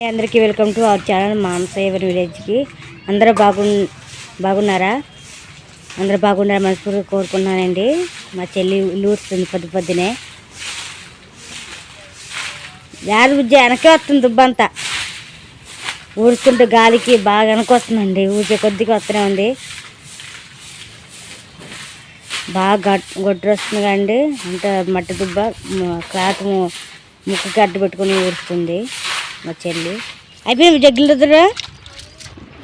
అందరికీ welcome to our channel మాంసేవర్ విలేజ్కి. అందరూ బాగు బాగున్నారా? అందరూ బాగున్నారా? మనస్ఫూర్తిగా కోరుకున్నానండి మా చెల్లి లూరుస్తుంది ఊరుస్తుంది పొద్దు పొద్దునే. వ్యాధి బుజ్జ వెనకే వస్తుంది దుబ్బంతా. ఊడుస్తుంటే గాలికి బాగా వెనకొస్తుందండి ఊరికే కొద్దిగా వస్తూనే ఉంది. బాగా గొడ్డు వస్తుంది కండి అంటే మట్టి దుబ్బ క్లాత్ ముక్కు గడ్డ పెట్టుకుని ఊరుస్తుంది మా చెల్లి. అయిపోయింది గిల్లుదురా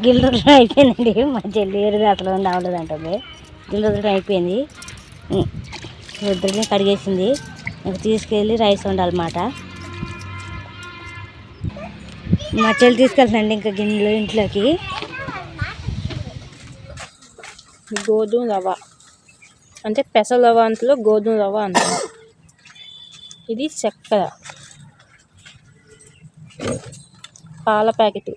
గిల్లుదురా అయిపోయిందండి. మా చెల్లి ఏరుది అసలు రావలేదు అంటుంది. గిల్లుదురా అయిపోయింది. ఇద్దరిని కడిగేసింది. ఇంకా తీసుకెళ్ళి రైస్ వండాలన్నమాట. మా చెల్లి తీసుకెళ్తుందండి ఇంకా గిన్నెలు ఇంట్లోకి. గోధుమ రవ్వ. అంటే పెసర రవ్వ అంతలో గోధుమ రవ్వ అంటారు ఇది చక్కెర. పాల ప్యాకెట్.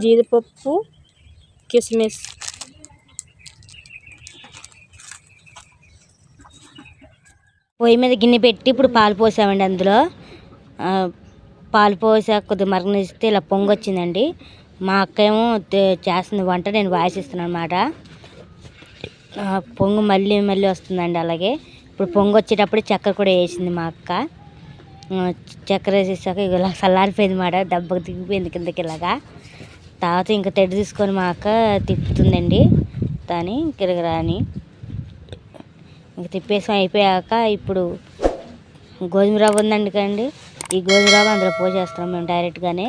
జీడిపప్పు కిస్మిస్. పొయ్యి మీద గిన్నె పెట్టి ఇప్పుడు పాలు పోసామండి అందులో. పాలు పోసాక కొద్దిగా మరగనిస్తే ఇలా పొంగు వచ్చిందండి మా అక్క ఏమో చేస్తుంది వంట నేను వాయిస్ ఇస్తున్నాను అనమాట పొంగు మళ్ళీ మళ్ళీ వస్తుందండి అలాగే. ఇప్పుడు పొంగి వచ్చేటప్పుడు చక్కెర కూడా వేసింది మా అక్క. చక్కెర వేసేసాక ఇక ఇలా చల్లారిపోయింది మాట దెబ్బకి దిగిపోయింది కిందకి ఇలాగా. తర్వాత ఇంకా తెడ్డు తీసుకొని మా అక్క తిప్పుతుందండి. దాని కిరగరా అని ఇంక తిప్పేసాం అయిపోయాక ఇప్పుడు గోధుమ రవ్వ ఉందండి కండి ఈ గోధుమ రవ్వ అందులో పోసేస్తున్నాం మేము డైరెక్ట్గానే.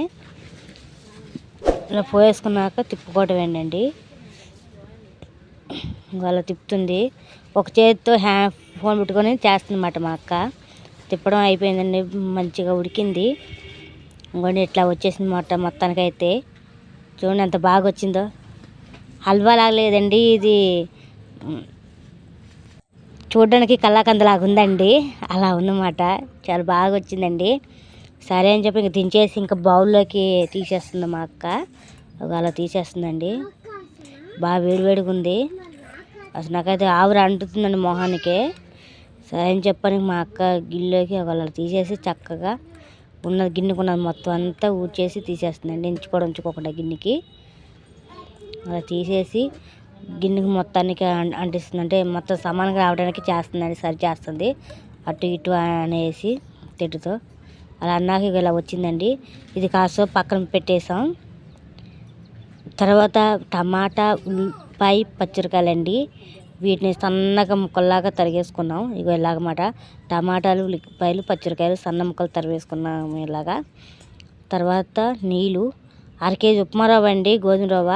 ఇలా పోసేసుకున్నాక తిప్పుకోవటం ఏంటండి అలా తిప్పుతుంది. ఒక చేతితో హ్యా ఫోన్ పెట్టుకొని చేస్తుందన్నమాట మా అక్క. తిప్పడం అయిపోయిందండి మంచిగా ఉడికింది. ఇంకోండి ఇట్లా వచ్చేసింది మొట్ట మొత్తానికైతే. చూడండి ఎంత బాగా వచ్చిందో. హల్వా లాగలేదండి ఇది. చూడడానికి కళ్ళాకందలాగా ఉందండి. అలా ఉందన్నమాట. చాలా బాగా వచ్చిందండి. సరే అని చెప్పి ఇంక దించేసి ఇంకా బౌల్లోకి తీసేస్తుంది మా అక్క. ఒక అలా తీసేస్తుందండి. బాగా వేడివేడిగా ఉంది. అసలు నాకైతే ఆవిరి అంటుతుందండి మొహానికే. సరే అని చెప్పని మా అక్క గిన్నెలోకి వాళ్ళు అలా తీసేసి చక్కగా ఉన్నది గిన్నెకున్నది మొత్తం అంతా ఊడ్చేసి తీసేస్తుందండి ఎంచుకోవడం ఉంచుకోకుండా గిన్నెకి. అలా తీసేసి గిన్నెకి మొత్తానికి అంటిస్తుంది అంటే మొత్తం సమానంగా రావడానికి చేస్తుందండి సరి చేస్తుంది. అటు ఇటు అనేసి తిట్టుతో. అలా అన్నాక ఇలా వచ్చిందండి. ఇది కాస్త పక్కన పెట్టేసాం తర్వాత టమాటా పై పచ్చిరకాయలు అండి వీటిని సన్నగా ముక్కల్లాగా తరిగేసుకున్నాం. ఇగో ఇలాగమాట. టమాటాలు ఉల్లిపాయలు పచ్చిరకాయలు సన్న ముక్కలు తరివేసుకున్నాము ఇలాగా. తర్వాత నీళ్ళు. అర కేజీ ఉప్మా రవ్వ అండి గోధుమ రవ్వ.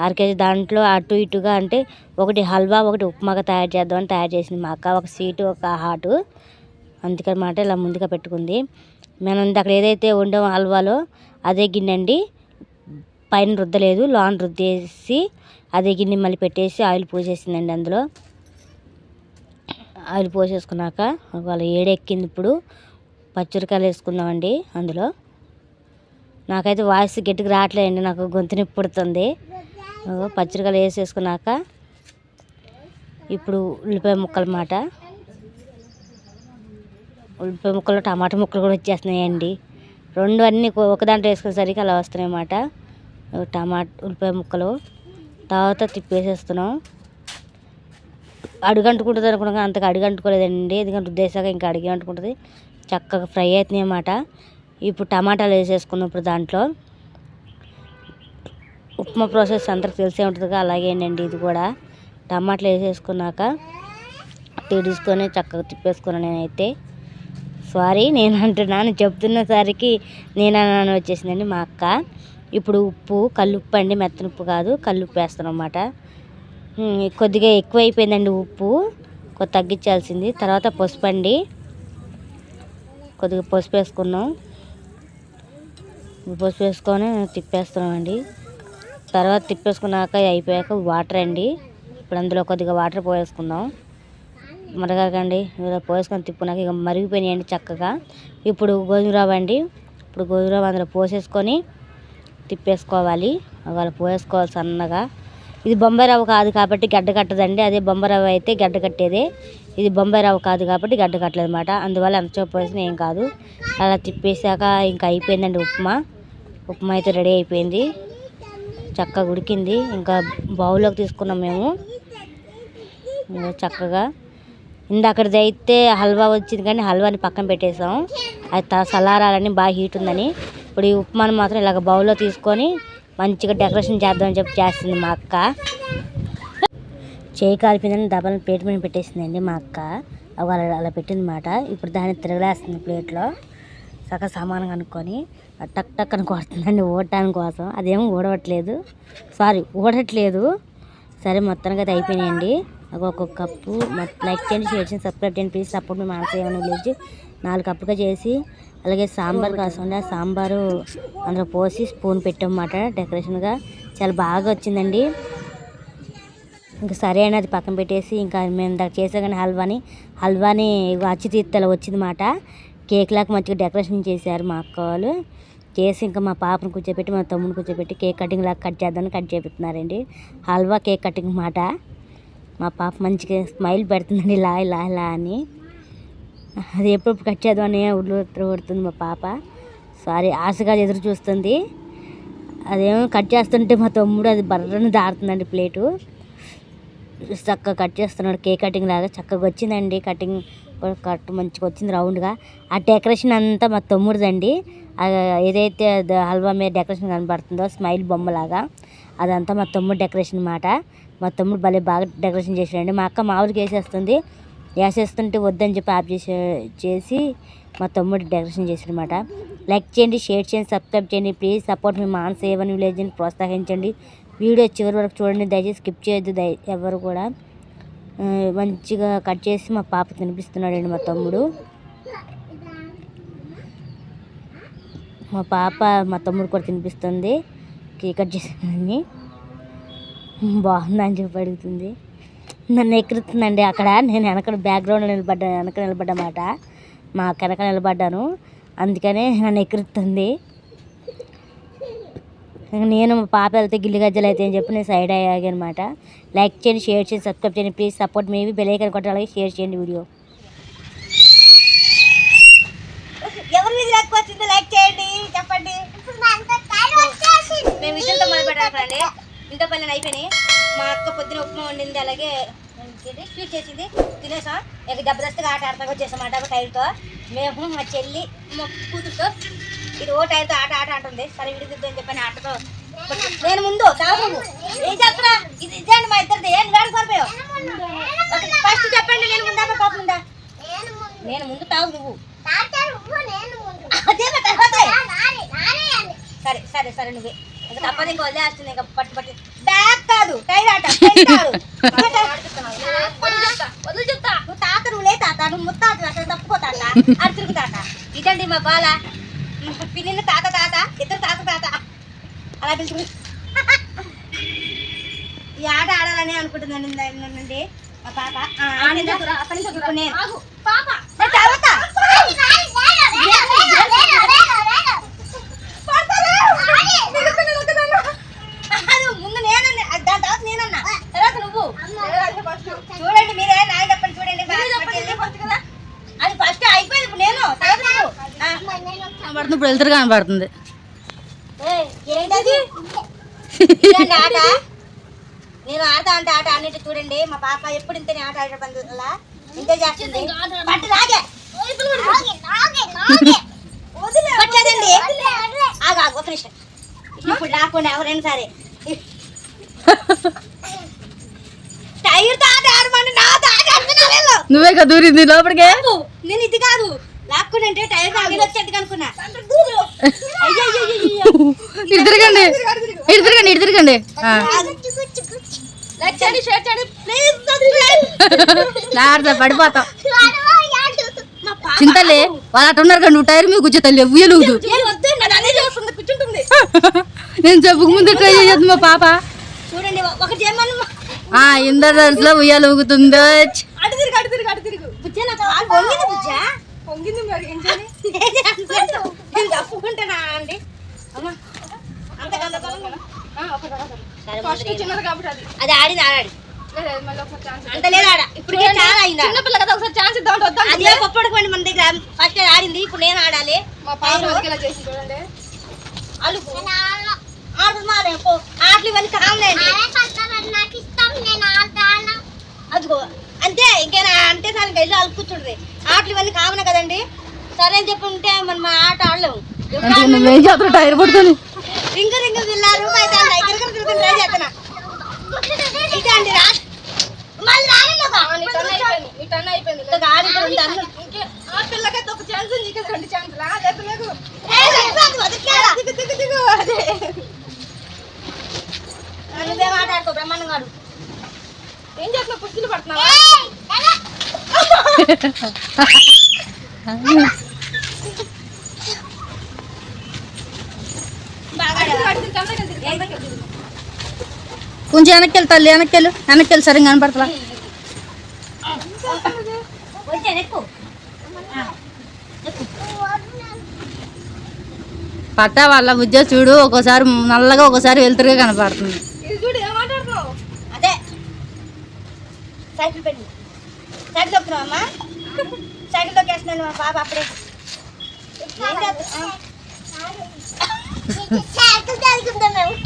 అర కేజీ దాంట్లో అటు ఇటుగా అంటే ఒకటి హల్వా ఒకటి ఉప్మాగా తయారు చేద్దామని తయారు చేసింది మా అక్క. ఒక స్వీట్ ఒక హాటు. అందుకనమాట ఇలా ముందుగా పెట్టుకుంది. మనం అక్కడ ఏదైతే ఉండవు హల్వాలో అదే గిన్నె అండి. పైన రుద్దలేదు లోన రుద్దేసి అదే గిన్నె మళ్ళీ పెట్టేసి ఆయిల్ పోసేసిందండి అందులో. ఆయిల్ పోసేసుకున్నాక వాళ్ళ ఏడెక్కింది ఇప్పుడు పచ్చిమిరకాయలు వేసుకుందామండి అందులో. నాకైతే వాయిస్ గట్టిగా రావట్లేదండి నాకు గొంతు నొప్పి పుడుతుంది. పచ్చిమిరకాయలు వేసేసుకున్నాక ఇప్పుడు ఉల్లిపాయ ముక్కలు మాట ఉల్లిపాయ ముక్కలు టమాటా ముక్కలు కూడా వచ్చేస్తున్నాయండి. రెండు అన్నీ ఒక దాంట్లో వేసుకునేసరికి అలా వస్తున్నాయి అన్నమాట టమాటా ఉల్లిపాయ ముక్కలు. తర్వాత తిప్పేసేస్తున్నాం. అడుగంటుకుంటుంది అనుకున్నాం అంతగా అడుగంటుకోలేదండి. ఎందుకంటే ఉద్దేశాక ఇంకా అడిగి అంటుకుంటుంది చక్కగా ఫ్రై అవుతున్నాయి అన్నమాట ఇప్పుడు టమాటాలు వేసేసుకున్నాం ఇప్పుడు దాంట్లో. ఉప్మా ప్రాసెస్ అందరికి తెలిసే ఉంటుందిగా అలాగే అండి ఇది కూడా. టమాటాలు వేసేసుకున్నాక తీసుకొని చక్కగా తిప్పేసుకున్నాను నేనైతే. సారీ నేను అంటున్నాను చెప్తున్న సరికి నేను అన్నాను వచ్చేసిందండి మా అక్క. ఇప్పుడు ఉప్పు కల్లుప్పు అండి మెత్తన ఉప్పు కాదు కల్లుప్పు వేస్తాను అనమాట కొద్దిగా ఎక్కువ అయిపోయిందండి ఉప్పు కొద్ది తగ్గించాల్సింది. తర్వాత పసుపు అండి. కొద్దిగా పసుపు వేసుకున్నాం. పసుపు వేసుకొని తిప్పేస్తున్నామండి. తర్వాత తిప్పేసుకున్నాక అయిపోయాక వాటర్ అండి. ఇప్పుడు అందులో కొద్దిగా వాటర్ పోసేసుకుందాం మరగకండి ఇలా పోసుకొని తిప్పుకున్నాక ఇక మరిగిపోయినాయండి చక్కగా. ఇప్పుడు గోధుమ రవ్వ అండి. ఇప్పుడు గోధుమ రవ్వ అందులో పోసేసుకొని తిప్పేసుకోవాలి. అలా పోసుకోవాలి సన్నగా. ఇది బొంబాయి రవ్వ కాదు కాబట్టి గడ్డ కట్టదండి. అదే బొంబాయి రవ్వ అయితే గడ్డ కట్టేదే. ఇది బొంబాయి రవ్వ కాదు కాబట్టి గడ్డ కట్టలేదు అనమాట అందువల్ల ఎంతసేపు పోసిన ఏం కాదు. అలా తిప్పేసాక ఇంకా అయిపోయిందండి ఉప్మా. ఉప్మా అయితే రెడీ అయిపోయింది. చక్కగా ఉడికింది. ఇంకా బౌల్లోకి తీసుకున్నాం మేము. చక్కగా. ఇందాకటిది అయితే హల్వా వచ్చింది కానీ హల్వాని పక్కన పెట్టేసాం. అది త- చల్లారాలని బాగా హీట్ ఉందని. ఇప్పుడు ఈ ఉప్మాను మాత్రం ఇలాగ బౌల్లో తీసుకొని మంచిగా డెకరేషన్ చేద్దామని చెప్పి చేస్తుంది మా అక్క. చేయి కాలిపోయిందని దబాలను ప్లేట్ మీద పెట్టేసిందండి మా అక్క. అవి అలా అలా పెట్టిందన్నమాట. ఇప్పుడు దాన్ని తిరగలేస్తుంది ప్లేట్లో. సగ సమానం అనుకొని టక్ టక్ అని కొడుతుందండి ఓడటానికి కోసం. అదేమో ఓడవట్లేదు సారీ ఓడట్లేదు సరే మొత్తానికి అయితే అయిపోయినాయండి. ఒక ఒక్కొక్క కప్పు లైక్ చేయండి షేర్ చేయండి. సబ్స్క్రైబ్ చేయండి ప్లీజ్ సపోర్ట్ మీ మనసు ఏమైనా లేచి నాలుగు కప్పుగా చేసి అలాగే సాంబార్ కాసం ఆ సాంబారు అందులో పోసి స్పూన్ పెట్టామన్నమాట డెకరేషన్గా. చాలా బాగా వచ్చిందండి. ఇంకా సరే అని అది పక్కన పెట్టేసి ఇంకా మేము ఇందాక చేసా కానీ హల్వాని. హల్వాని అచ్చి తీర్థలో వచ్చిందన్నమాట. కేక్ లాగా మంచిగా డెకరేషన్ చేశారు మా అక్క వాళ్ళు. చేసి ఇంకా మా పాపను కూర్చోబెట్టి మా తమ్ముని కూర్చోబెట్టి కేక్ కటింగ్ లాగా కట్ చేద్దామని కట్ చేపిస్తున్నారండి. హల్వా కేక్ కటింగ్ మాట మా పాప మంచిగా స్మైల్ పెడుతుందండి ఇలా ఇలా ఇలా అని. అది ఎప్పుడు కట్ చేద్దామని ఉళ్ళు కొడుతుంది మా పాప? సారీ ఆశగా ఎదురు చూస్తుంది. అదేమో కట్ చేస్తుంటే మా తమ్ముడు అది బర్రని దారుతుందండి ప్లేటు. చక్కగా కట్ చేస్తున్నాడు. కేక్ కటింగ్ లాగా చక్కగా వచ్చిందండి. కటింగ్ కట్ మంచిగా వచ్చింది రౌండ్గా. ఆ డెకరేషన్ అంతా మా తమ్ముడిదండి. ఏదైతే హల్వా మీద డెకరేషన్ కనబడుతుందో స్మైల్ బొమ్మలాగా అదంతా మా తమ్ముడు డెకరేషన్ అన్నమాట. మా తమ్ముడు భలే బాగా డెకరేషన్ చేసాడండి మా అక్క మామూలుగా వేసేస్తుంది. వేసేస్తుంటే వద్దని చెప్పి ఆఫ్ చేసే చేసి మా తమ్ముడు డెకరేషన్ చేసాడనమాట లైక్ చేయండి షేర్ చేయండి సబ్స్క్రైబ్ చేయండి ప్లీజ్ సపోర్ట్ మీ మాన్ సేవన్ విలేజ్ని ప్రోత్సహించండి. వీడియో చివరి వరకు చూడండి దయచేసి స్కిప్ చేయొద్దు దయ ఎవరు కూడా. మంచిగా కట్ చేసి మా పాప తినిపిస్తున్నాడండి మా తమ్ముడు. మా పాప మా తమ్ముడు కూడా తినిపిస్తుంది. కేక్ కట్ చేసిందని బాగుందని చెప్పి అడుగుతుంది. నన్ను ఎక్కడుతుందండి అక్కడ. నేను వెనక బ్యాక్గ్రౌండ్ నిలబడ్డా వెనక నిలబడ్డమాట. మా వెనక నిలబడ్డాను. అందుకనే నన్ను ఎక్కడుతుంది నేను మా పాప వెళ్తే గిల్లి గజ్జలు అయితే అని చెప్పి నేను సైడ్ అయ్యాగనమాట లైక్ చేయండి షేర్ చేయండి సబ్స్క్రైబ్ చేయండి ప్లీజ్ సపోర్ట్ మేబీ బెలైకన్ కొట్టి అలాగే షేర్ చేయండి వీడియో ఎవరి మీద లేకపోతుందో లైక్ చేయండి చెప్పండి. మేము ఇంటితో మొదలు పెట్టాలండి ఇంట్లో పనులు అయిపోయినాయి. మా అక్క పొద్దున ఉప్మా వండింది అలాగే స్వీట్ చేసింది. తినేసాం? ఇక జబర్దస్త్గా ఆట ఆడతా వచ్చేసామాట టైర్తో మేము మా చెల్లి మా కూతురుతో ఇది ఓ టైర్తో ఆట ఆట అంటుంది. సరే విడిదిద్దని చెప్పని ఆటతో నేను ముందు తాగు ఏం చెప్పరా ఇది ఇదేంటి మా ఇద్దరిది? ఏం గాడి కోల్పోయావు ఫస్ట్ చెప్పండి నేను ముందా పాప ముందా నేను ముందు తాగు నువ్వు. అదే మా తర్వాతే. సరే సరే సరే నువ్వే. ఇంకా తప్పదు ఇంకా వదిలేస్తుంది ఇంకా పట్టు పట్టు. కాదు టైర్ ఆట పెన్ కాదు. వదిలి చెప్తా నువ్వు తాత నువ్వు లే తాత నువ్వు ముత్తాత అసలు తప్పుకో తాత అటు తిరుగు తాత. ఇదండి మా బాల. పిల్లిని తాత తాత ఇద్దరు తాత తాత. అలా పిలుచు ఈ ఆట ఆడాలని అనుకుంటుందండి మా పాప నేను. నేను తర్వాత. అది ముందు నేనన్నా అది దాని తర్వాత నేనన్నా తర్వాత నువ్వు చూడండి మీరే నాకు చెప్పండి చూడండి బాగా అది ఫస్ట్ అయిపోయింది ఇప్పుడు నేను తర్వాత నువ్వు ఆ. కనబడుతుంది ఇప్పుడు వెళ్తారు కనబడుతుంది. ఏయ్, ఏంటది? ఇదండి ఆట? నేను ఆడతా అంటే ఆట అన్నిటి చూడండి. మా పాప ఎప్పుడు ఇంతనే ఆట ఆడే పనుల ఇంతే చేస్తుంది. పట్టు లాగే. పట్టలేదండి ఆగు ఆగు ఒక నిమిషం. ఇప్పుడు రాకుండా ఎవరైనా సరే. టైర్తో ఆట ఆడమంటే నా. నువ్వే కదా దూరింది లోపలికే? నేను ఇది కాదు. లాక్కుండా అంటే టైర్ తాగి వచ్చేది అనుకున్నా అయ్యో అయ్యో, అయ్యో, అయ్యో. ఇటు తిరగండి ఇటు తిరగండి ఇటు తిరగండి ఆ. లైక్ చేయండి షేర్ చేయండి ప్లీజ్ సబ్స్క్రైబ్ లాడతా పడిపోతాం చింతలే వాళ్ళు అటు ఉన్నారు కానీ నువ్వు టైర్ మీద కూర్చో తల్లి ఉయ్యలుగుదు నేను చెప్పుకు ముందు ట్రై చేయొద్దు మా పాప చూడండి ఒక చేయమని ఆ ఇందర్ దర్శలో ఉయ్యాలు ఊగుతుందో అటు తిరుగు అటు తిరుగు అటు తిరుగు బుజ్జ నాకు కాలు వంగింది బుజ్జ పొంగింది మరి ఏం చేయాలి నేను తప్పుకుంటానా అండి? అమ్మా అంత గంద ఫస్ట్ చిన్నది కాబట్టి అది. అది ఆడింది ఆడాడు. లేదు, మళ్ళీ ఒకసారి ఛాన్స్ అంత లేదు ఆడ ఇప్పటికే చాలా అయిందా చిన్నపిల్ల కదా ఒకసారి ఛాన్స్ ఇద్దాం అంటే వద్దాం అదే పప్పడుకోండి మన దగ్గర. ఫస్ట్ ఆడింది ఇప్పుడు నేను ఆడాలి. మా పాప ఇలా చేసి చూడండి. అలుపు. ఆడుతుంది మాదే పో. ఆటలు ఇవన్నీ కామలేండి అదిగో అంతే ఇంకేనా? అంటే సార్ ఇంకా వెళ్ళి అలుపు కూర్చుండ్రి ఆటలు ఇవన్నీ కామనే కదండి. సరే అని చెప్పి ఉంటే మనం మా ఆట ఆడలేము. అంటే నువ్వేం చేస్తావు టైర్ పడుతుంది రింగ రింగ గిరగర ట్రై చేస్తున్నా. ఇదే అండి రా. మళ్ళీ రాలేదు. నీ టర్న్ అయిపోయింది నీ టర్న్ అయిపోయింది. ఇంకొక ఆడి ఇక్కడ ఉంది అన్నం. ఇంకే ఆ పిల్లకైతే ఒక ఛాన్స్ నీకు రెండు ఛాన్సులా లేదు లేదు? దిగు దిగు దిగు అదే నువ్వే మాట్లాడుకో బ్రహ్మాండంగా ఆడు. ఏం చేస్తున్నావు? పుస్తలు పడుతున్నావా బాగా ఆడావా? కడుతుంది కిందకి వెళ్తుంది కిందకి వెళ్తుంది కొంచెం వెనక్కి వెళ్ళు తల్లి వెనక్కి వెళ్ళు వెనక్కి వెళ్ళి సరిగ్గా కనపడతలా. వచ్చే ఎక్కువ పట్టా వాళ్ళ బుజ్జ చూడు ఒక్కోసారి నల్లగా ఒక్కోసారి వెలుతురుగా కనపడుతుంది. ఇది చూడు ఏం మాట్లాడుతున్నావు అదే. సైకిల్ పెట్టి. సైకిల్ తొక్కున్నావు అమ్మా? సైకిల్ తొక్కేస్తున్నాను మా పాప అప్పుడే. సైకిల్ మేము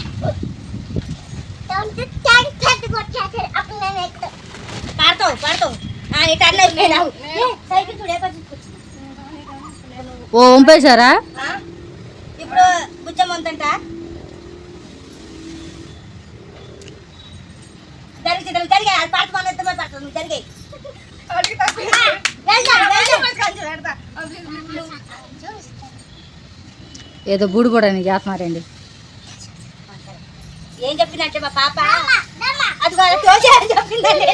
పాడతావు పాడతావు ఆ, నీ టర్న్ అయిపోయినావు ఏ, సైకిల్ చూడు ఏ పరిస్థితికి వచ్చింది. ఓ వంపేశారా ఆ? ఇప్పుడు బుచ్చమ్మంతంట జరిగి జరిగి జరిగాయి అది పాడుతూ మన పడుతుంది జరిగాయి ఏదో బూడిపోవడానికి చేస్తున్నారండి ఏం చెప్పిందంటే మా పాప అది వాళ్ళ తోచే అని చెప్పిందండి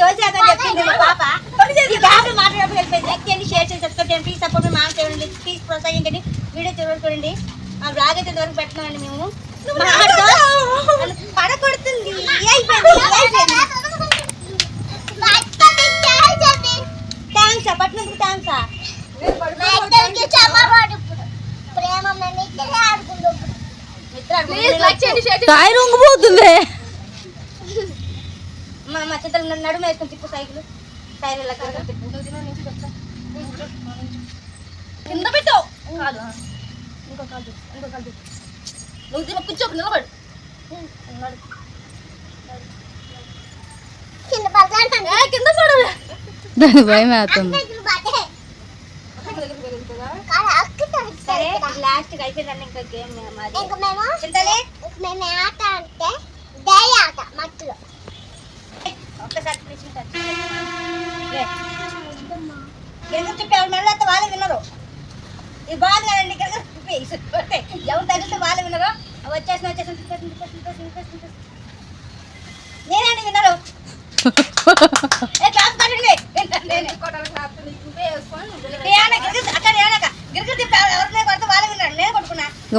తోచేదని చెప్పింది మా పాప షేర్ చేసి సబ్స్క్రైబ్ చేయండి ప్లీజ్ సపోర్ట్ మా చేయండి ప్లీజ్ ప్రోత్సహించండి వీడియో చివరి చూడండి ఆ బ్లాగ్ అయితే వరకు మేము. మా పడకొడుతుంది థ్యాంక్స్ పట్టినందుకు థ్యాంక్స్ ప్లీజ్ లైక్ చేయండి షేర్ చేయండి. టైర్ ఉంగిపోతుంది మా మా నడుము వేసుకొని తిప్పు సైకిల్. కింద పెట్టు కాదు ఇంకో కాదు ఇంకో కాదు. నువ్వు తిన్న కూర్చో నిలబడు ఏ, కింద పడు దాని భయం వేస్తుంది సరే లాస్ట్ అయిపోయిందండి ఇంకా గేమ్ మాది చింతలే ఒక్కసారి పిలిచి touch చేయి. లే. తిప్పి ఎవరు మెడలో అయితే వాళ్ళే వినరు ఇది బాగుంది కదండి తిప్పి. ఎవరు తగిలితే వాళ్ళే వినరు. వచ్చేసిన వచ్చేసిన నేనండి విన్నారు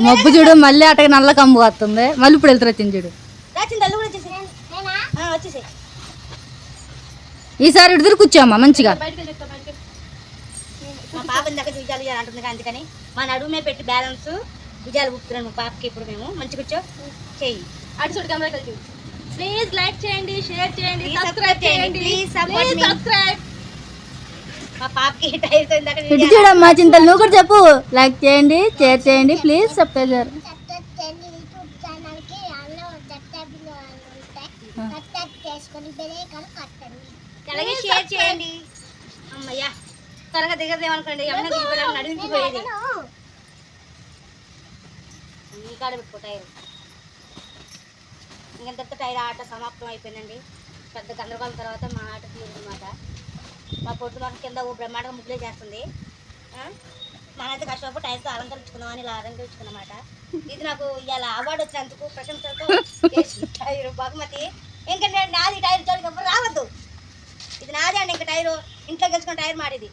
మబ్బు చూడు మళ్ళీ అటకి నల్ల కంబు వస్తుంది. మళ్ళీ ఇప్పుడు వెళ్తారు వచ్చింది చూడు రాచింది తల్లి కూడా వచ్చేసి ఆ, వచ్చేసి ఈసారి ఇద్దరు కూర్చోమ్మా మంచిగా. మా విజయాలు అంటుంది అందుకని. మా నడుమే పెట్టి బ్యాలెన్స్ విజయాలు పాపకి ఇప్పుడు మేము. మంచి కూర్చో. చెయ్యి. అటు చూడు కెమెరా కలిసి. ప్లీజ్ లైక్ చేయండి షేర్ చేయండి సబ్స్క్రైబ్ చేయండి. ప్లీజ్. సబ్స్క్రైబ్. మా పాపకి ఇటు చూడమ్మా చింతలు నువ్వు కూడా చెప్పు. లైక్ చేయండి షేర్ చేయండి ప్లీజ్ సబ్స్క్రైబర్ అలాగే షేర్ చేయండి. అమ్మయ్యా త్వరగా దిగదేమనుకోండి ఏమన్నా దిగిపోయాము నడిపించిపోయేది ఈ కాడ పెట్టుకో టైర్ ఇంకెంత టైర్ ఆట సమాప్తం అయిపోయిందండి. పెద్ద గందరగోళం తర్వాత మా ఆట తీరుదన్నమాట. మా పొట్టు మాకు కింద ఓ బ్రహ్మాండంగా ముగ్గులే చేస్తుంది? మనైతే కష్టపడి టైర్తో అలంకరించుకున్నాం అని ఇలా అలంకరించుకున్నమాట. ఇది నాకు ఇలా అవార్డు వచ్చినందుకు ప్రశంసలతో టైర్. బహుమతి. ఇంకా నేను నాది టైర్ జోలికి ఎప్పుడు రావద్దు. ఇది నాదే అండి ఇంకా టైరు ఇంట్లో గెలుచుకున్న టైర్ మాడిది